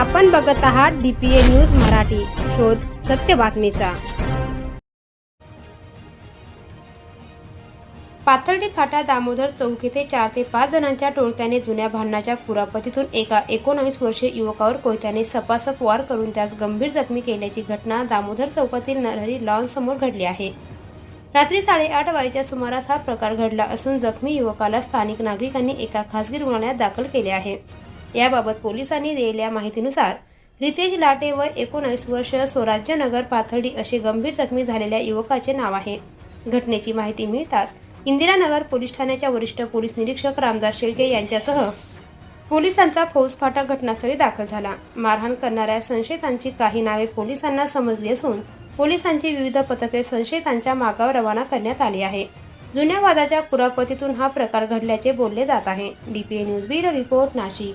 आपण बघत आहात डीपीए न्यूज मराठी. शोध सत्य बातमीचा. पाथर्डी फाटा दामोदर चौक येथे चार ते पाच जणांच्या टोळक्याने जुन्या भांडणाच्या कुरापतीतून एका एकोणावीस वर्षीय युवकावर कोयत्याने सपासप वार करून त्यास गंभीर जखमी केल्याची घटना दामोदर चौकातील नरहरी लॉन समोर घडली आहे. रात्री साडेआठ वाजेच्या सुमारास हा प्रकार घडला असून जखमी युवकाला स्थानिक नागरिकांनी एका खासगी रुग्णालयात दाखल केले आहे. याबाबत पोलिसांनी दिलेल्या माहितीनुसार रितेश लाटे व एकोणीस वर्ष स्वराज्यनगर पाथर्डी असे गंभीर जखमी झालेल्या युवकाचे नाव आहे. घटनेची माहिती मिळताच इंदिरानगर पोलीस ठाण्याच्या वरिष्ठ पोलीस निरीक्षक रामदास शेळके यांच्यासह पोलिसांचा फौजफाटा घटनास्थळी दाखल झाला. मारहाण करणाऱ्या संशयितांची काही नावे पोलिसांना समजली असून पोलिसांची विविध पथके संशयितांच्या मागावर रवाना करण्यात आली आहे. जुन्या वादाच्या कुरापतीतून हा प्रकार घडल्याचे बोलले जात आहे. DPA news bureau report Nashik.